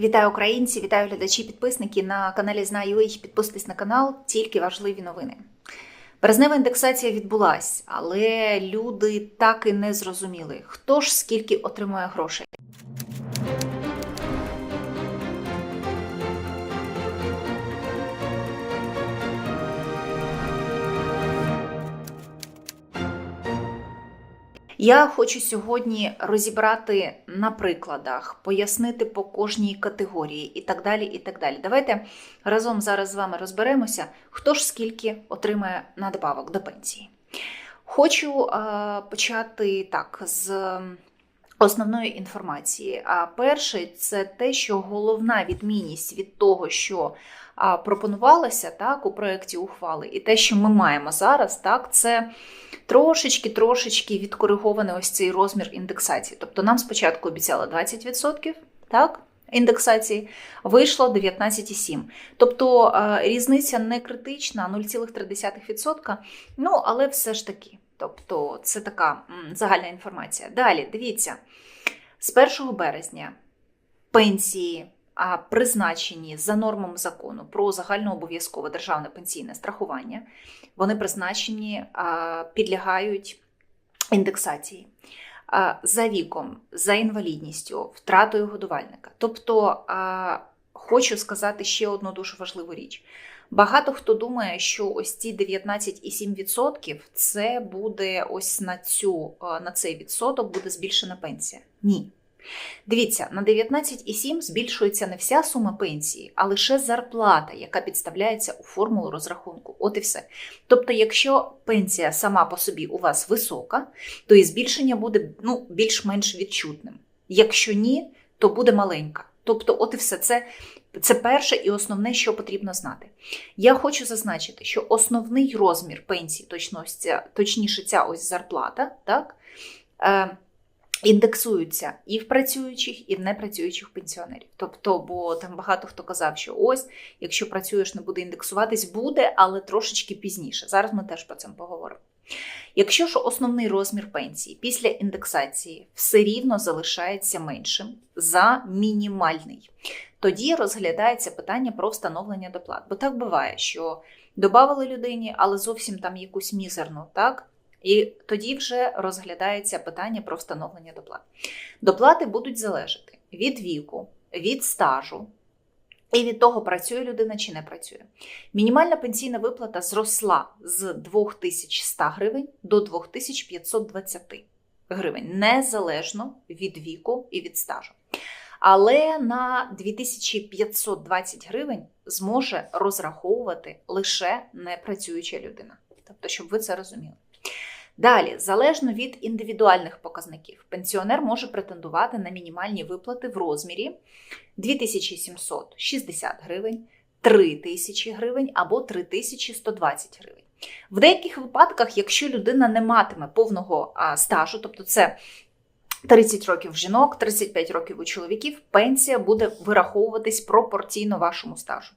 Вітаю українці, вітаю глядачі, підписники на каналі Знаю. Підписуйтесь на канал, тільки важливі новини. Березнева індексація відбулась, але люди так і не зрозуміли, хто ж скільки отримує грошей. Я хочу сьогодні розібрати на прикладах, пояснити по кожній категорії і так далі. і так далі. Давайте разом зараз з вами розберемося, хто ж скільки отримає надбавок до пенсії. Хочу е, почати так з основної інформації. А перше, це те, що головна відмінність від того, що пропонувалося так у проєкті ухвали, і те, що ми маємо зараз, так, це трошечки-трошечки відкоригований ось цей розмір індексації. Тобто нам спочатку обіцяли 20%, так? Індексації вийшло 19,7. Тобто різниця не критична, 0,3%. Ну, але все ж таки. Тобто, це така загальна інформація. Далі, дивіться, з 1 березня пенсії, призначені за нормами закону про загальнообов'язкове державне пенсійне страхування, вони призначені, підлягають індексації. За віком, за інвалідністю, втратою годувальника. Тобто, хочу сказати ще одну дуже важливу річ. Багато хто думає, що ось ці 19,7% це буде ось на цю на цей відсоток буде збільшена пенсія. Ні. Дивіться, на 19,7 збільшується не вся сума пенсії, а лише зарплата, яка підставляється у формулу розрахунку. От і все. Тобто, якщо пенсія сама по собі у вас висока, то і збільшення буде ну, більш-менш відчутним. Якщо ні, то буде маленька. Тобто, от і все це це перше і основне, що потрібно знати. Я хочу зазначити, що основний розмір пенсії, точно точніше, ця ось зарплата, так, е, індексуються і в працюючих, і в непрацюючих пенсіонерів. Тобто, бо там багато хто казав, що ось, якщо працюєш, не буде індексуватись, буде, але трошечки пізніше. Зараз ми теж про це поговоримо. Якщо ж основний розмір пенсії після індексації все рівно залишається меншим за мінімальний, тоді розглядається питання про встановлення доплат. Бо так буває, що додавали людині, але зовсім там якусь мізерну, так? І тоді вже розглядається питання про встановлення доплат. Доплати будуть залежати від віку, від стажу. І від того, працює людина чи не працює. Мінімальна пенсійна виплата зросла з 2100 гривень до 2520 гривень, незалежно від віку і від стажу. Але на 2520 гривень зможе розраховувати лише непрацююча людина. Тобто, щоб ви це розуміли. Далі, залежно від індивідуальних показників, пенсіонер може претендувати на мінімальні виплати в розмірі 2760 гривень, 3000 гривень або 3120 гривень. В деяких випадках, якщо людина не матиме повного стажу, тобто це 30 років жінок, 35 років у чоловіків, пенсія буде вираховуватись пропорційно вашому стажу.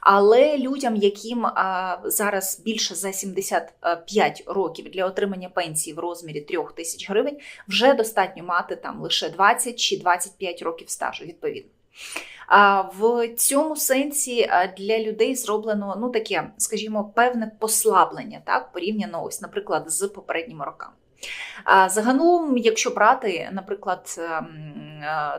Але людям, яким зараз більше за 75 років для отримання пенсії в розмірі 3 тисяч гривень, вже достатньо мати там лише 20 чи 25 років стажу, відповідно. В цьому сенсі для людей зроблено ну таке, скажімо, певне послаблення, так порівняно, ось, наприклад, з попередніми роками. Загалом, якщо брати, наприклад,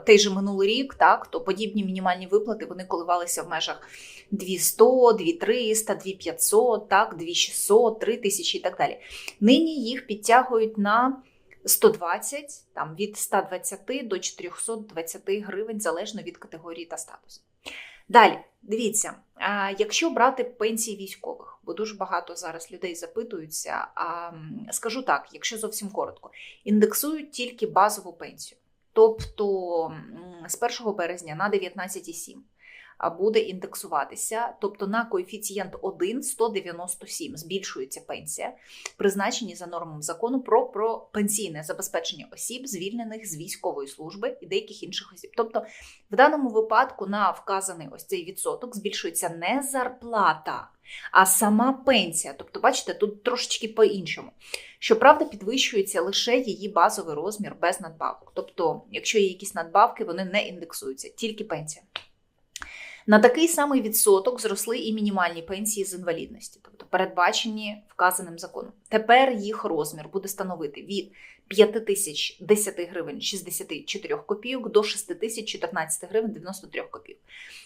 той же минулий рік, так то подібні мінімальні виплати вони коливалися в межах 200, 2300, 2500, так, 2600, 3000 і так далі. Нині їх підтягують на 120, там від 120 до 420 гривень залежно від категорії та статусу. Далі, дивіться, якщо брати пенсії військових, бо дуже багато зараз людей запитуються, скажу так, якщо зовсім коротко, індексують тільки базову пенсію. Тобто з 1 березня на 19,7 а, буде індексуватися, тобто на коефіцієнт 1 197 збільшується пенсія, призначені за нормами закону про, про пенсійне забезпечення осіб, звільнених з військової служби і деяких інших осіб. Тобто, в даному випадку на вказаний ось цей відсоток збільшується не зарплата, а сама пенсія. Тобто, бачите, тут трошечки по-іншому. Щоправда, підвищується лише її базовий розмір без надбавок. Тобто, якщо є якісь надбавки, вони не індексуються, тільки пенсія. На такий самий відсоток зросли і мінімальні пенсії з інвалідності, тобто передбачені вказаним законом. Тепер їх розмір буде становити від 5010 гривень 64 копійок до 6014 гривень 93 копійок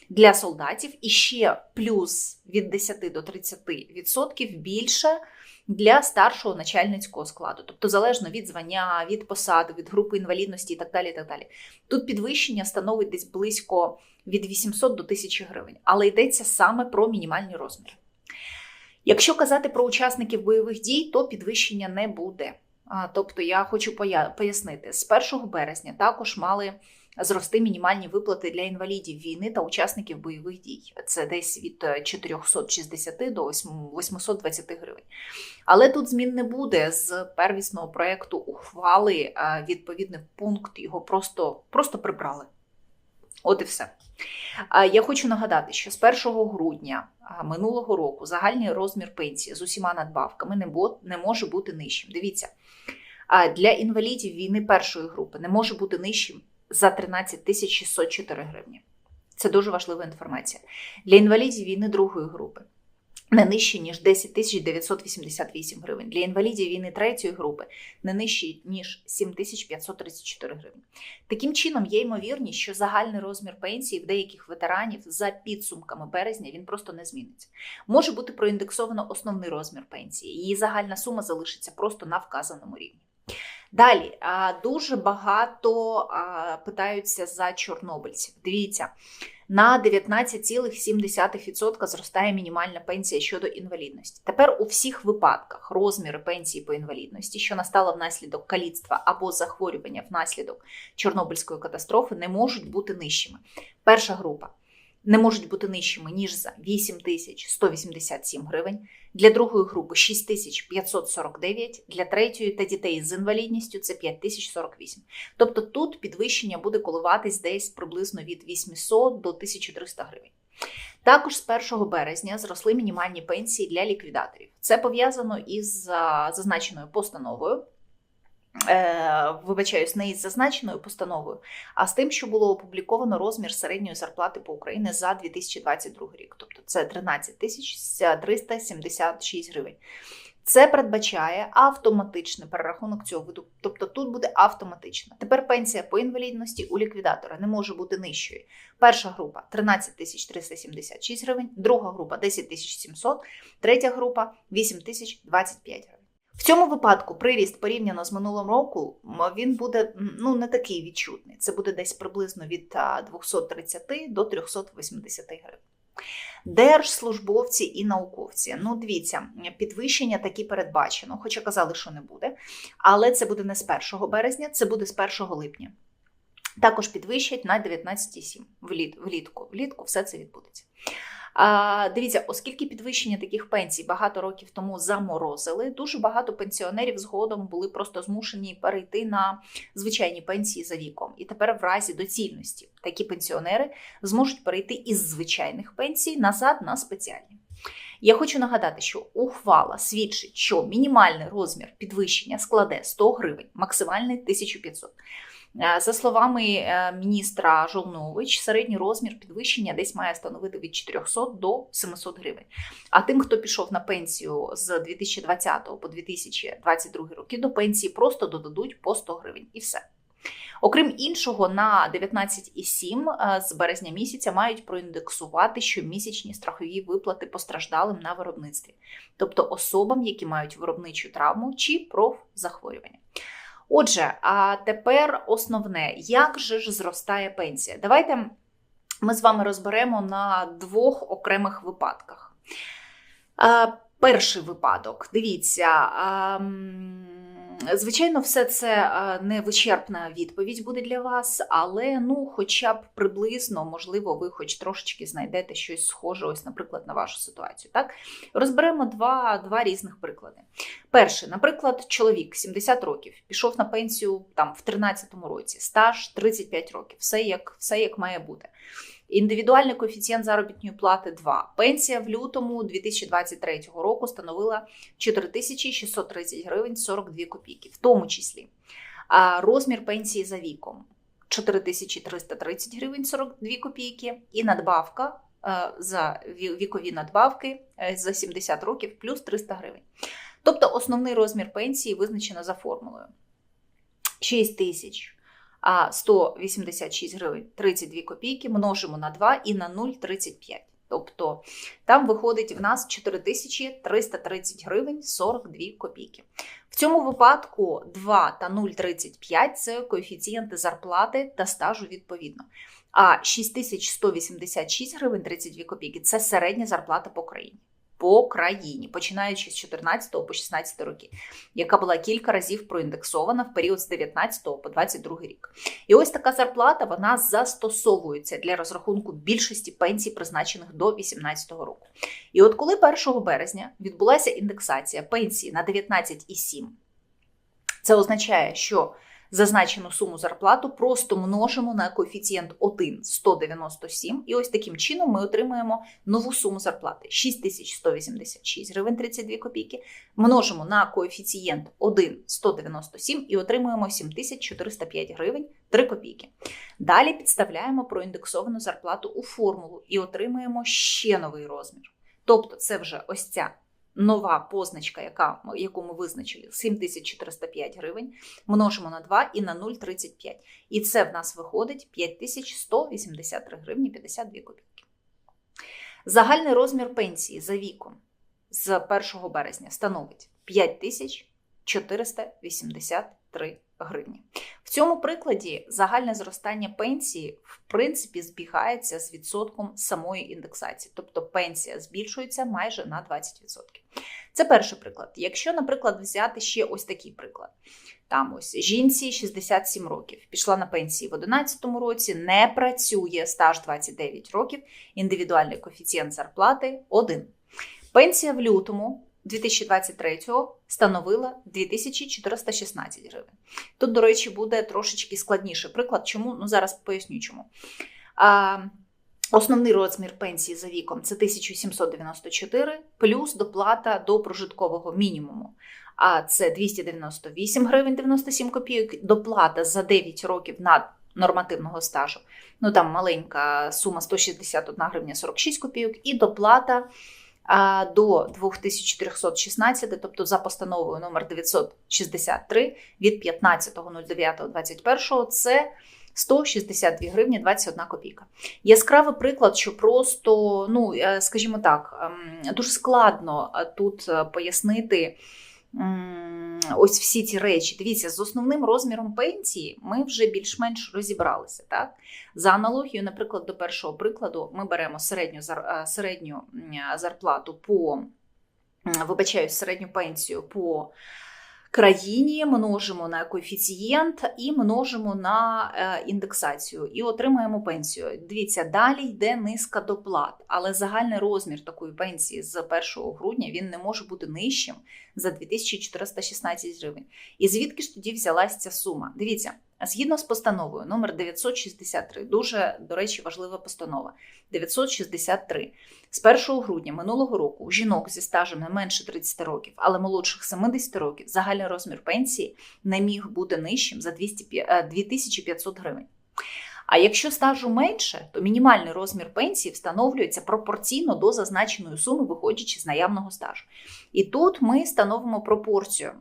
для солдатів. І ще плюс від 10 до 30% більше для старшого начальницького складу, тобто залежно від звання, від посади, від групи інвалідності і так далі. І так далі. Тут підвищення становить десь близько від 800 до 1000 гривень, але йдеться саме про мінімальні розміри. Якщо казати про учасників бойових дій, то підвищення не буде. Тобто, я хочу пояснити, з 1 березня також мали зрости мінімальні виплати для інвалідів війни та учасників бойових дій. Це десь від 460 до 820 гривень. Але тут змін не буде з первісного проєкту ухвали. Відповідний пункт його просто, просто прибрали. От і все. Я хочу нагадати, що з 1 грудня минулого року загальний розмір пенсії з усіма надбавками не може бути нижчим. Дивіться, для інвалідів війни першої групи не може бути нижчим за 13 тисяч 604 гривні. Це дуже важлива інформація. Для інвалідів війни другої групи не нижче, ніж 10 тисяч 988 гривень. Для інвалідів війни третьої групи не нижче, ніж 7 тисяч 534 гривень. Таким чином, є ймовірність, що загальний розмір пенсії в деяких ветеранів за підсумками березня він просто не зміниться. Може бути проіндексовано основний розмір пенсії. Її загальна сума залишиться просто на вказаному рівні. Далі дуже багато питаються за чорнобильців. Дивіться, на 19,7% зростає мінімальна пенсія щодо інвалідності. Тепер у всіх випадках розміри пенсії по інвалідності, що настала внаслідок каліцтва або захворювання внаслідок Чорнобильської катастрофи, не можуть бути нижчими. Перша група не можуть бути нижчими, ніж за 8187 гривень, для другої групи 6549, для третьої та дітей з інвалідністю це 5048. Тобто тут підвищення буде коливатись десь приблизно від 800 до 1300 гривень. Також з 1 березня зросли мінімальні пенсії для ліквідаторів. Це пов'язано із зазначеною постановою. Е, вибачаюсь, не із зазначеною постановою, а з тим, що було опубліковано розмір середньої зарплати по Україні за 2022 рік. Тобто це 13 тисяч 376 гривень. Це передбачає автоматичний перерахунок цього виду. Тобто тут буде автоматично. Тепер пенсія по інвалідності у ліквідатора не може бути нижчою. Перша група 13 тисяч 376 гривень, друга група 10 тисяч 700, третя група 8 тисяч 25 гривень. В цьому випадку приріст порівняно з минулим роком він буде ну не такий відчутний. Це буде десь приблизно від 230 до 380 гривень. Держслужбовці і науковці. Ну, дивіться, підвищення такі передбачено, хоча казали, що не буде. Але це буде не з 1 березня, це буде з 1 липня. Також підвищать на 19,7 влітку. Влітку все це відбудеться. А, Дивіться, оскільки підвищення таких пенсій багато років тому заморозили, дуже багато пенсіонерів згодом були просто змушені перейти на звичайні пенсії за віком. І тепер, в разі доцільності, такі пенсіонери зможуть перейти із звичайних пенсій назад на спеціальні. Я хочу нагадати, що ухвала свідчить, що мінімальний розмір підвищення складе 100 гривень, максимальний 1500. Е, за словами е, міністра Жолнович, середній розмір підвищення десь має становити від 400 до 700 гривень. А тим, хто пішов на пенсію з 2020 по 2022 роки, до пенсії просто додадуть по 100 гривень і все. Окрім іншого, на 19,7 е, з березня місяця мають проіндексувати щомісячні страхові виплати постраждалим на виробництві, тобто особам, які мають виробничу травму чи профзахворювання. Отже, а тепер основне, як же ж зростає пенсія? Давайте ми з вами розберемо на двох окремих випадках. Перший випадок, дивіться, Звичайно, все це е, не вичерпна відповідь буде для вас, але ну, хоча б приблизно, можливо, ви хоч трошечки знайдете щось схоже, ось, наприклад, на вашу ситуацію. Так? Розберемо два, два різних приклади. Перший, наприклад, чоловік 70 років, пішов на пенсію там в 13-му році, стаж 35 років, все як, все як має бути. Індивідуальний коефіцієнт заробітної плати 2. Пенсія в лютому 2023 року становила 4630 гривень 42 копійки, в тому числі. Розмір пенсії за віком 4330 гривень 42 копійки і надбавка е, за вікові надбавки е, за 70 років плюс 300 гривень. Тобто основний розмір пенсії визначено за формулою 6 тисяч 186 гривень 32 копійки множимо на 2 і на 0,35. Тобто там виходить в нас 4330 гривень 42 копійки. В цьому випадку 2 та 0,35 це коефіцієнти зарплати та стажу відповідно. А 6186 гривень 32 копійки це середня зарплата по країні по країні, починаючи з 14 по 16 роки, яка була кілька разів проіндексована в період з 19 по 22 рік. І ось така зарплата вона застосовується для розрахунку більшості пенсій, призначених до 18 року. І от коли 1 березня відбулася індексація пенсії на 19,7, це означає, що зазначену суму зарплату просто множимо на коефіцієнт 1 197, і ось таким чином ми отримаємо нову суму зарплати 6186 гривень 32 копійки. Множимо на коефіцієнт 1 197 і отримуємо 7405 гривень 3 копійки. Далі підставляємо проіндексовану зарплату у формулу і отримуємо ще новий розмір. Тобто, це вже ось ця нова позначка, яка, яку ми визначили, 7405 гривень, множимо на 2 і на 0,35. І це в нас виходить 5183 гривні 52 копійки. Загальний розмір пенсії за віком з 1 березня становить 5483 гривні. В цьому прикладі загальне зростання пенсії в принципі збігається з відсотком самої індексації, тобто пенсія збільшується майже на 20%. Це перший приклад. Якщо, наприклад, взяти ще ось такий приклад. Там ось жінці 67 років, пішла на пенсії в 2011 році, не працює стаж 29 років, індивідуальний коефіцієнт зарплати 1. Пенсія в лютому 2023-го становила 2416 гривень. Тут, до речі, буде трошечки складніший приклад. Чому? Ну, зараз поясню чому. А, Основний розмір пенсії за віком це 1794 плюс доплата до прожиткового мінімуму. А це 298 гривень 97 копійок, доплата за 9 років над нормативного стажу. Ну там маленька сума 161 гривня 46 копійок, і доплата до 2316, тобто за постановою номер 963 від 15.09.21 це 162 гривні 21 копійка. Яскравий приклад, що просто, ну, е, скажімо так, ем, дуже складно е, тут е, пояснити ось всі ці речі. Дивіться, з основним розміром пенсії ми вже більш-менш розібралися. Так? За аналогією, наприклад, до першого прикладу, ми беремо середню середню зарплату по вибачаю середню пенсію по країні, множимо на коефіцієнт і множимо на е, індексацію, і отримаємо пенсію. Дивіться, далі йде низка доплат, але загальний розмір такої пенсії з 1 грудня він не може бути нижчим за 2416 гривень. І звідки ж тоді взялася ця сума? Дивіться. Згідно з постановою номер 963, дуже, до речі, важлива постанова 963. З 1 грудня минулого року у жінок зі стажем не менше 30 років, але молодших 70 років загальний розмір пенсії не міг бути нижчим за 2500 е, гривень. А якщо стажу менше, то мінімальний розмір пенсії встановлюється пропорційно до зазначеної суми, виходячи з наявного стажу. І тут ми становимо пропорцію.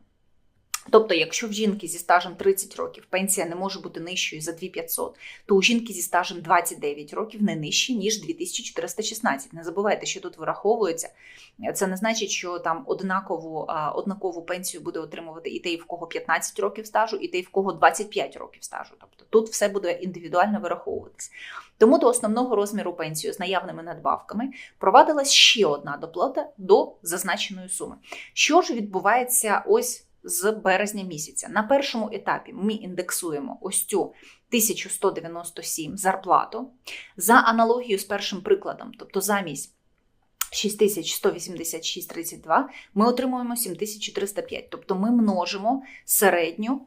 Тобто, якщо в жінки зі стажем 30 років пенсія не може бути нижчою за 2500, то у жінки зі стажем 29 років не нижче, ніж 2416. Не забувайте, що тут вираховується. Це не значить, що там однакову однакову пенсію буде отримувати і той, в кого 15 років стажу, і той, в кого 25 років стажу. Тобто тут все буде індивідуально вираховуватись. Тому до основного розміру пенсії з наявними надбавками провадилась ще одна доплата до зазначеної суми. Що ж відбувається ось з березня місяця. На першому етапі ми індексуємо ось цю 1197 зарплату за аналогією з першим прикладом, тобто замість 6186,32 ми отримуємо 7305. Тобто ми множимо середню,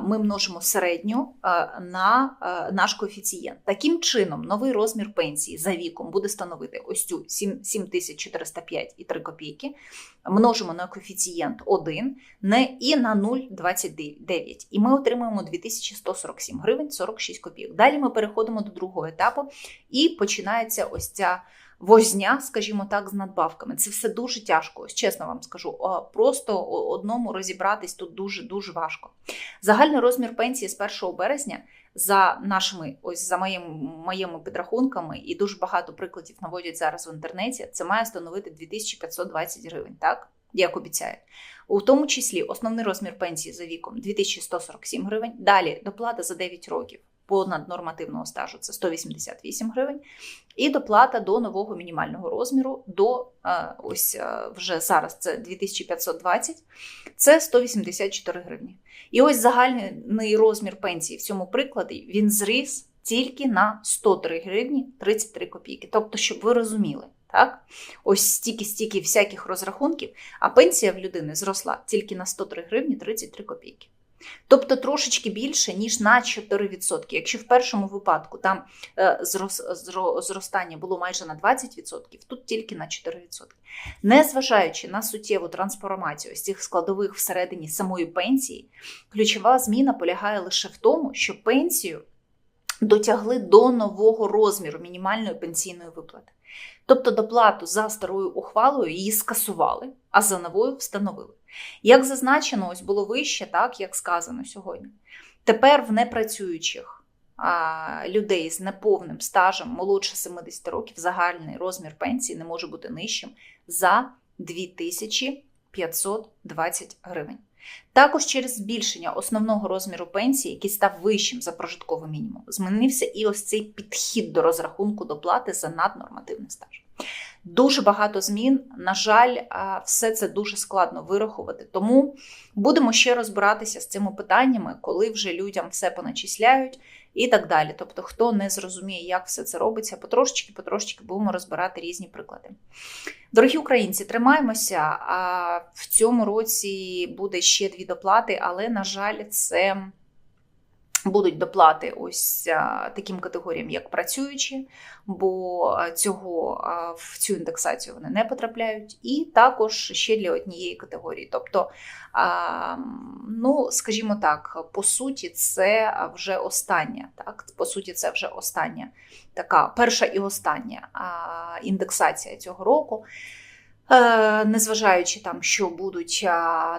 ми множимо середню на наш коефіцієнт. Таким чином, новий розмір пенсії за віком буде становити ось цю 7 7405 і копійки. Множимо на коефіцієнт 1 не, і на 0,29. І ми отримуємо 2147 гривень 46 копійок. Далі ми переходимо до другого етапу, і починається ось ця возня, скажімо так, з надбавками. Це все дуже тяжко, чесно вам скажу. Просто одному розібратись тут дуже дуже важко. Загальний розмір пенсії з 1 березня за нашими, ось за моїм, моїми підрахунками, і дуже багато прикладів наводять зараз в інтернеті. Це має становити 2520 гривень, так? Як обіцяють. У тому числі основний розмір пенсії за віком 2147 гривень. Далі доплата за 9 років понад нормативного стажу це 188 гривень, і доплата до нового мінімального розміру до е, ось е, вже зараз це 2520, це 184 гривні. І ось загальний розмір пенсії в цьому прикладі він зріс тільки на 103 гривні 33 копійки. Тобто, щоб ви розуміли. Так, ось стільки-стільки всяких розрахунків, а пенсія в людини зросла тільки на 103 гривні 33 копійки. Тобто трошечки більше, ніж на 4%. Якщо в першому випадку там е, зростання було майже на 20%, тут тільки на 4%. Незважаючи на суттєву трансформацію з цих складових всередині самої пенсії, ключова зміна полягає лише в тому, що пенсію дотягли до нового розміру мінімальної пенсійної виплати. Тобто доплату за старою ухвалою її скасували, а за новою встановили. Як зазначено, ось було вище, так як сказано сьогодні. Тепер в непрацюючих людей з неповним стажем молодше 70 років загальний розмір пенсії не може бути нижчим за 2520 гривень. Також через збільшення основного розміру пенсії, який став вищим за прожитковий мінімум, змінився і ось цей підхід до розрахунку доплати за наднормативний стаж. Дуже багато змін. На жаль, все це дуже складно вирахувати. Тому будемо ще розбиратися з цими питаннями, коли вже людям все поначисляють і так далі. Тобто, хто не зрозуміє, як все це робиться, потрошечки, потрошечки будемо розбирати різні приклади. Дорогі українці, тримаємося. В цьому році буде ще дві доплати, але, на жаль, це. Будуть доплати ось таким категоріям, як працюючі, бо цього в цю індексацію вони не потрапляють, і також ще для однієї категорії. Тобто, ну, скажімо так, по суті, це вже остання. Так, по суті, це вже остання така перша і остання індексація цього року. Е, незважаючи там, що будуть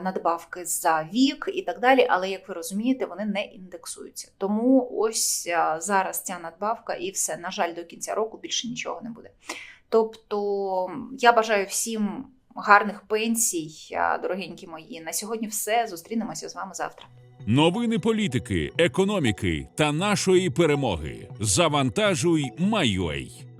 надбавки за вік і так далі, але як ви розумієте, вони не індексуються. Тому ось зараз ця надбавка і все. На жаль, до кінця року більше нічого не буде. Тобто я бажаю всім гарних пенсій, дорогенькі мої. На сьогодні все. Зустрінемося з вами завтра. Новини політики, економіки та нашої перемоги. Завантажуй, Майой.